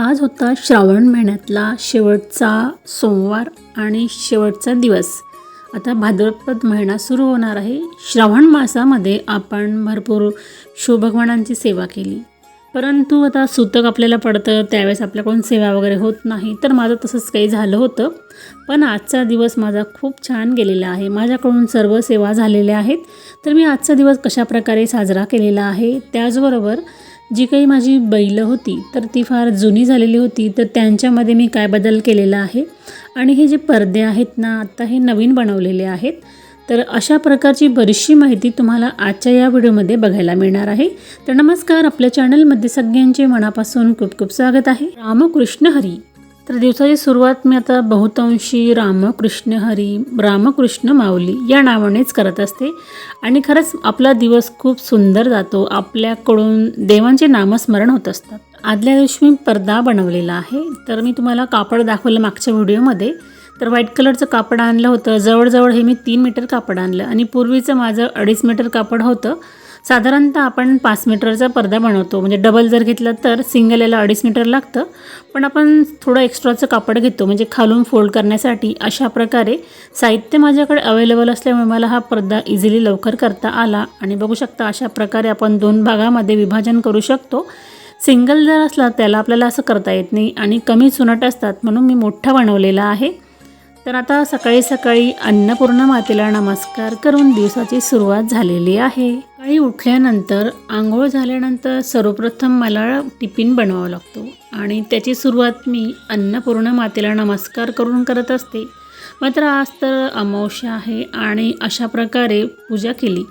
आज होता श्रावण महिन्यातला शेवटचा सोमवार आणि शेवटचा दिवस. आता भाद्रपद महिना सुरू होणार आहे. श्रावण मासामध्ये आपण भरपूर शिवभगवानांची सेवा केली. परंतु आता सुतक आपल्याला पडतं त्यावेळेस आपल्याकडून सेवा वगैरे होत नाही तर माझं तसंच काही झालं होतं. पण आजचा दिवस माझा खूप छान गेलेला आहे. माझ्याकडून सर्व सेवा झालेल्या आहेत. तर मी आजचा दिवस कशाप्रकारे साजरा केलेला आहे त्याचबरोबर जी काही माझी बैलं होती तर ती फार जुनी झालेली होती तर त्यांच्यामध्ये मी काय बदल केलेला आहे? आणि हे जे पडदे आहेत ना आत्ता हे नवीन बनवलेले आहेत तर अशा प्रकारची बरीचशी माहिती तुम्हाला आजच्या या व्हिडिओमध्ये बघायला मिळणार आहे. तर नमस्कार आपल्या चॅनलमध्ये सगळ्यांचे मनापासून खूप खूप स्वागत आहे. रामकृष्ण हरी. तर दिवसाची सुरुवात मी आता बहुतांशी रामकृष्ण हरी रामकृष्ण माऊली या नावानेच करत असते. आणि खरंच आपला दिवस खूप सुंदर जातो. आपल्याकडून देवांचे नामस्मरण होत असतात. आदल्या दिवशी मी पडदा बनवलेला आहे. तर मी तुम्हाला कापड दाखवलं मागच्या व्हिडिओमध्ये. तर व्हाईट कलरचं कापड आणलं होतं. जवळजवळ हे मी तीन मीटर कापड आणलं. आणि पूर्वीचं माझं अडीच मीटर कापड होतं. साधारणतः आपण पाच मीटरचा पडदा बनवतो. म्हणजे डबल जर घेतलं तर सिंगल याला अडीच मीटर लागतं. पण आपण थोडं एक्स्ट्राचं कापड घेतो. म्हणजे खालून फोल्ड करण्यासाठी अशा प्रकारे साहित्य माझ्याकडे अवेलेबल असल्यामुळे मला हा पडदा इझिली लवकर करता आला. आणि बघू शकता अशा प्रकारे आपण दोन भागामध्ये विभाजन करू शकतो. सिंगल जर असला त्याला आपल्याला असं करता येत नाही. आणि कमी चुनट असतात म्हणून मी मोठा बनवलेला आहे. तर आता सकाळी सकाळी अन्नपूर्णा मातेला नमस्कार करून दिवसाची सुरुवात झालेली आहे. सकाळी उठल्यानंतर आंघोळ झाल्यानंतर सर्वप्रथम मला टिफिन बनवावा लागतो आणि त्याची सुरुवात मी अन्नपूर्णा मातेला नमस्कार करून करत असते. मात्र आज तर अमावस्या आहे आणि अशा प्रकारे पूजा केली.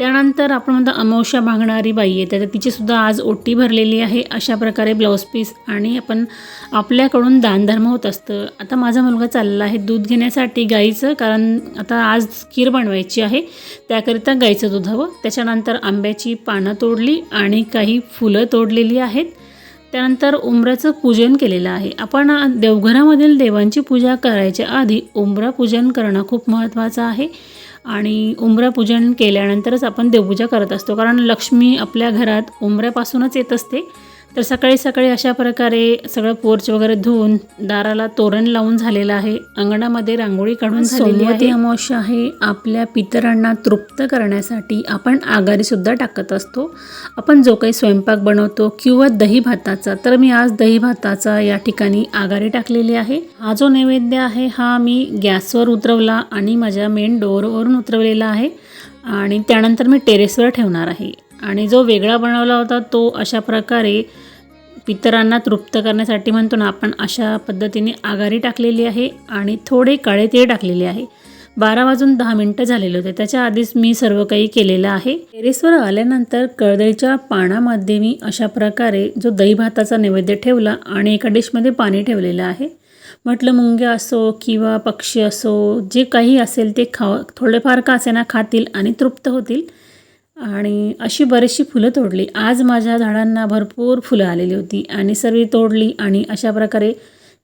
त्यानंतर आपण म्हणतो अमावश्या मागणारी बाई आहे तर तिचीसुद्धा आज ओटी भरलेली आहे. अशा प्रकारे ब्लाऊज पीस आणि आपण आपल्याकडून दानधर्म होत असतं. आता माझा मुलगा चालला आहे दूध घेण्यासाठी गाईचं कारण आता आज खीर बनवायची आहे. त्याकरिता गाईचं दूध हवं. त्याच्यानंतर आंब्याची पानं तोडली आणि काही फुलं तोडलेली आहेत. त्यानंतर उंबराचं पूजन केलेलं आहे. आपण देवघरामधील देवांची पूजा करायच्या आधी उंबरा पूजन करणं खूप महत्त्वाचं आहे. आणि उमरापूजन केल्यानंतरच आपण देवपूजा करत असतो. कारण लक्ष्मी आपल्या घरात उंबऱ्यापासूनच येत असते. तर सकाळी सकाळी अशा प्रकारे सगळं पोर्च वगैरे धुवून दाराला तोरण लावून झालेलं आहे. अंगणामध्ये रांगोळी काढून आहे. अमावस्या आहे. आपल्या पितरांना तृप्त करण्यासाठी आपण आगारीसुद्धा टाकत असतो. आपण जो काही स्वयंपाक बनवतो किंवा दही भाताचा तर मी आज दही भाताचा या ठिकाणी आगारी टाकलेली आहे. हा जो नैवेद्य आहे हा मी गॅसवर उतरवला आणि माझ्या मेन डोअरवरून उतरवलेला आहे. आणि त्यानंतर मी टेरेसवर ठेवणार आहे. आणि जो वेगळा बनवला होता तो अशा प्रकारे पितरांना तृप्त करण्यासाठी म्हणतो ना आपण अशा पद्धतीने आघारी टाकलेली आहे आणि थोडे काळे तीळ टाकलेले आहे. बारा वाजून दहा मिनटं झालेले होते. त्याच्या आधीच मी सर्व काही केलेलं आहे. टेरेसवर आल्यानंतर कळदळीच्या पानामध्ये मी अशा प्रकारे जो दही भाताचा नैवेद्य ठेवला आणि एका डिशमध्ये पाणी ठेवलेलं आहे. म्हटलं मुंग्या असो किंवा पक्षी असो जे काही असेल ते खा थोडेफार का असेना खातील आणि तृप्त होतील. आणि अशी बरीचशी फुलं तोडली. आज माझ्या झाडांना भरपूर फुलं आलेली होती आणि सर्व तोडली आणि अशा प्रकारे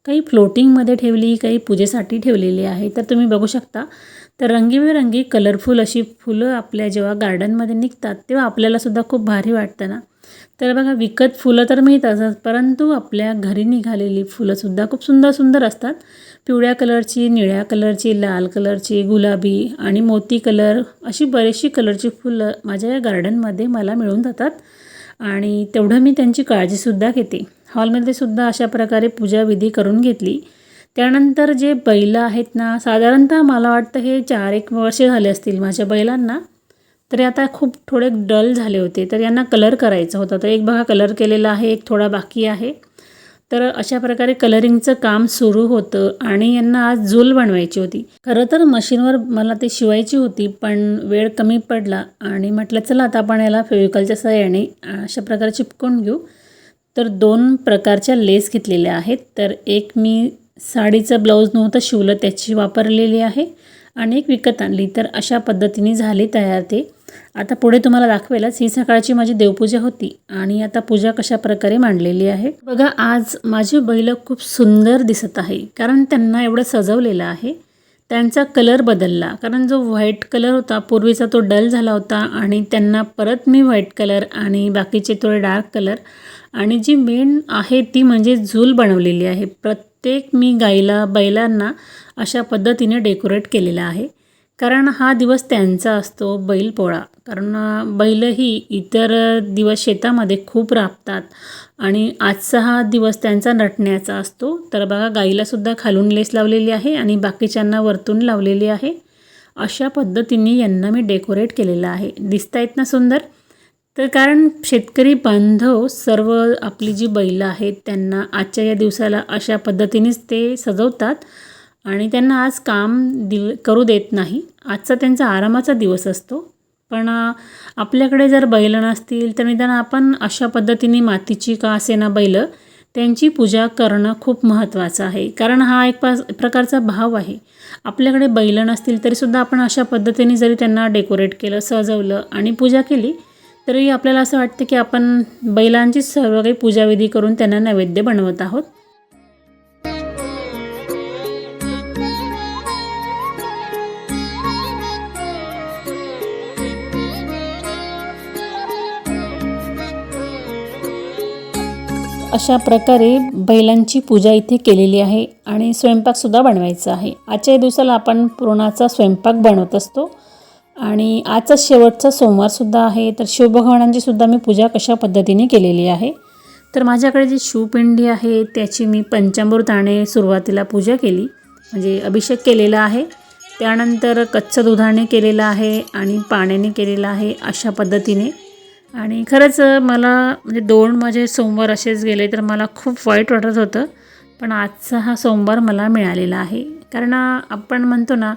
काही फ्लोटिंगमध्ये ठेवली काही पूजेसाठी ठेवलेली आहे. तर तुम्ही बघू शकता तर रंगीबेरंगी कलरफुल अशी फुलं आपल्या जेव्हा गार्डनमध्ये निघतात तेव्हा आपल्यालासुद्धा खूप भारी वाटतं ना? तर बघा विकत फुलं तर मिळतातच परंतु आपल्या घरी निघालेली फुलंसुद्धा खूप सुंदर सुंदर असतात. पिवळ्या कलरची निळ्या कलरची लाल कलरची गुलाबी आणि मोती कलर अशी बरीचशी कलरची फुलं माझ्या या गार्डनमध्ये मला मिळून जातात. आणि तेवढं मी त्यांची काळजीसुद्धा घेते. हॉलमध्ये सुद्धा अशा प्रकारे पूजाविधी करून घेतली. त्यानंतर जे बैलं आहेत ना साधारणतः मला वाटतं हे चार एक वर्षे झाले असतील माझ्या बैलांना. तरी आता खूप थोडे डल झाले होते तर यांना कलर करायचा होता. तर एक बघा कलर केलेला आहे एक थोडा बाकी आहे. तर अशा प्रकारे कलरिंगचं काम सुरू होतं आणि यांना आज झूल बनवायची होती. खरं तर मशीनवर मला ते शिवायची होती पण वेळ कमी पडला आणि म्हटलं चला आता आपण याला फेविकलच्या सहाय्याने अशा प्रकारे चिपकून घेऊ. तर दोन प्रकारच्या लेस घेतलेल्या आहेत. तर एक मी साडीचं ब्लाऊज नव्हतं शिवलं त्याची वापरलेली आहे आणि एक विकत आणली. तर अशा पद्धतीने झाली तयार ते. आता पुढे तुम्हाला दाखवेलच. ही सकाळची माझी देवपूजा होती आणि आता पूजा कशा प्रकारे मांडलेली आहे. बघा आज माझी बैल खूप सुंदर दिसत आहे. कारण त्यांना एवढं सजवलेलं आहे. त्यांचा कलर बदलला. कारण जो व्हाईट कलर होता पूर्वीचा तो डल झाला होता आणि त्यांना परत मी व्हाईट कलर आणि बाकीचे थोडे डार्क कलर. आणि जी मेन आहे ती म्हणजे झूल बनवलेली आहे. प्रत्येक प्रत्येक मी गाईला बैलांना अशा पद्धतीने डेकोरेट केलेला आहे. कारण हा दिवस त्यांचा असतो बैलपोळा कारण बैलही इतर दिवस शेतामध्ये खूप राबतात आणि आजचा हा दिवस त्यांचा नटण्याचा असतो. तर बघा गाईलासुद्धा खालून लेस लावलेली आहे आणि बाकीच्यांना वरतून लावलेली आहे. अशा पद्धतीने यांना मी डेकोरेट केलेलं आहे. दिसत आहेत ना सुंदर? तर कारण शेतकरी बांधव सर्व आपली जी बैलं आहेत त्यांना आजच्या या दिवसाला अशा पद्धतीनेच ते सजवतात आणि त्यांना आज काम दि करू देत नाही. आजचा त्यांचा आरामाचा दिवस असतो. पण आपल्याकडे जर बैलं नसतील तर निदान आपण अशा पद्धतीने मातीची का असेना बैलं त्यांची पूजा करणं खूप महत्त्वाचं आहे. कारण हा एक पास प्रकारचा भाव आहे. आपल्याकडे बैलं नसतील तरीसुद्धा आपण अशा पद्धतीने जरी त्यांना डेकोरेट केलं सजवलं आणि पूजा केली तरी आपल्याला असं वाटतं की आपण बैलांची सर्व काही पूजाविधी करून त्यांना नैवेद्य बनवत आहोत. अशा प्रकारे बैलांची पूजा इथे केलेली आहे आणि स्वयंपाकसुद्धा बनवायचा आहे. आजच्या दिवसाला आपण पुरणाचा स्वयंपाक बनवत असतो. आणि आजचा शेवटचा सोमवारसुद्धा आहे तर शिवभगवानांची सुद्धा मी पूजा कशा पद्धतीने केलेली आहे? तर माझ्याकडे जी शिवपिंडी आहे त्याची मी पंचामृताने सुरुवातीला पूजा केली. म्हणजे अभिषेक केलेला आहे. त्यानंतर कच्चं दुधाने केलेलं आहे आणि पाण्याने केलेलं आहे अशा पद्धतीने. आणि खरंच मला म्हणजे दोन माझे सोमवार असेच गेले तर मला खूप वाईट वाटत होतं. पण आजचा हा सोमवार मला मिळालेला आहे. कारण आपण म्हणतो ना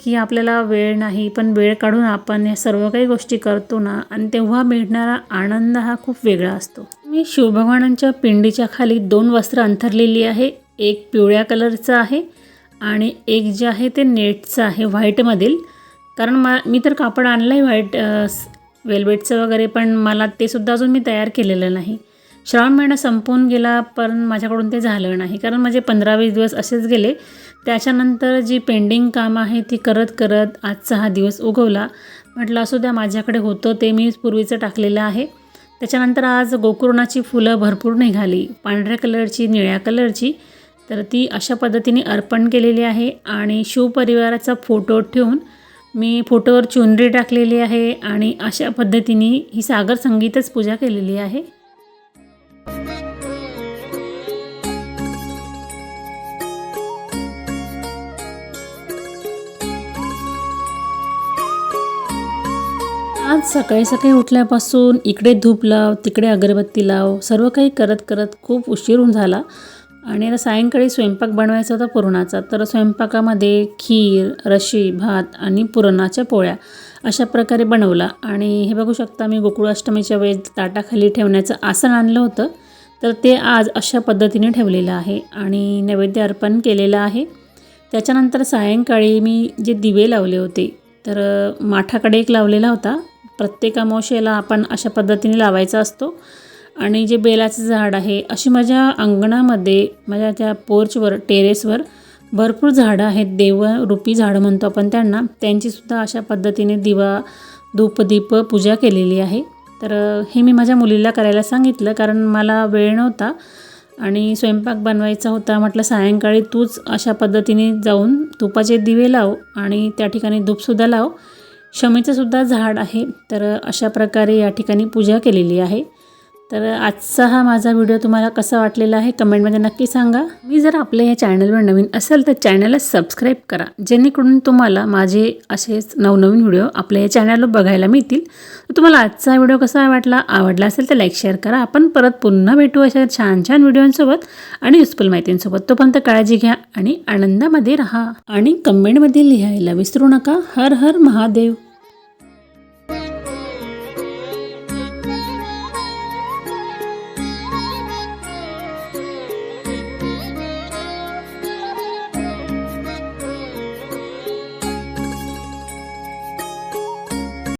की आपल्याला वेळ नाही पण वेळ काढून आपण या सर्व काही गोष्टी करतो ना आणि तेव्हा मिळणारा आनंद हा खूप वेगळा असतो. मी शिवभगवानांच्या पिंडीच्या खाली दोन वस्त्र अंथरलेली आहे. एक पिवळ्या कलरचं आहे आणि एक जे आहे ते नेटचं आहे व्हाईटमधील. कारण मा मी तर कापड आणलं आहे व्हाईट वेल्वेटचं वगैरे पण मला ते सुद्धा अजून मी तयार केलेलं नाही. श्रावण महिना संपून गेला पण माझ्याकडून ते झालं नाही. कारण माझे पंधरा वीस दिवस असेच गेले. त्याच्यानंतर जी पेंडिंग कामं आहे ती करत करत आजचा हा दिवस उगवला. म्हटलं असू द्या माझ्याकडे होतं ते मी पूर्वीचं टाकलेलं आहे. त्याच्यानंतर आज गोकुर्णाची फुलं भरपूर निघाली. पांढऱ्या कलरची निळ्या कलरची. तर ती अशा पद्धतीने अर्पण केलेली आहे आणि शिवपरिवाराचा फोटो ठेवून मी फोटोवर चुनरी टाकलेली आहे आणि अशा पद्धतीने ही सागर संगीतच पूजा केलेली आहे. आज सकाळी सकाळी उठल्यापासून इकडे धूप लाव तिकडे अगरबत्ती लाव सर्व काही करत करत खूप उशीर होऊन झाला. आणि आता सायंकाळी स्वयंपाक बनवायचा होता पुरणाचा तर स्वयंपाकामध्ये खीर रशी भात आणि पुरणाच्या पोळ्या अशा प्रकारे बनवला. आणि हे बघू शकता मी गोकुळाष्टमीच्या वेळेस ताटाखाली ठेवण्याचं आसन आणलं होतं. तर ते आज अशा पद्धतीने ठेवलेलं आहे आणि नैवेद्य अर्पण केलेलं आहे. त्याच्यानंतर सायंकाळी मी जे दिवे लावले होते तर माठाकडे एक लावलेला होता. प्रत्येक अमावशेला आपण अशा पद्धतीने लावायचा असतो. आणि जे बेलाचं झाड आहे अशी माझ्या अंगणामध्ये माझ्या त्या पोर्चवर टेरेसवर भरपूर झाडं आहेत. देवरूपी झाडं म्हणतो आपण त्यांना. त्यांचीसुद्धा अशा पद्धतीने दिवा धूपदीप पूजा केलेली आहे. तर हे मी माझ्या मुलीला करायला सांगितलं कारण मला वेळ नव्हता आणि स्वयंपाक बनवायचा होता. म्हटलं सायंकाळी तूच अशा पद्धतीने जाऊन तुपाचे दिवे लाव आणि त्या ठिकाणी धूपसुद्धा लाव. शमीचंसुद्धा झाड आहे. तर अशा प्रकारे या ठिकाणी पूजा केलेली आहे. तर आजचा हा माझा व्हिडिओ तुम्हाला कसा वाटलेला आहे कमेंटमध्ये नक्की सांगा. मी जर आपल्या या चॅनलवर नवीन असेल तर चॅनलला सबस्क्राईब करा. जेणेकरून तुम्हाला माझे असेच नवनवीन व्हिडिओ आपल्या या चॅनलवर बघायला मिळतील. तर तुम्हाला आजचा व्हिडिओ कसा वाटला आवडला असेल तर लाईक शेअर करा. आपण परत पुन्हा भेटू अशा छान छान व्हिडिओंसोबत आणि युजफुल माहितींसोबत. तोपर्यंत काळजी घ्या आणि आनंदामध्ये राहा. आणि कमेंटमध्ये लिहायला विसरू नका. हर हर महादेव.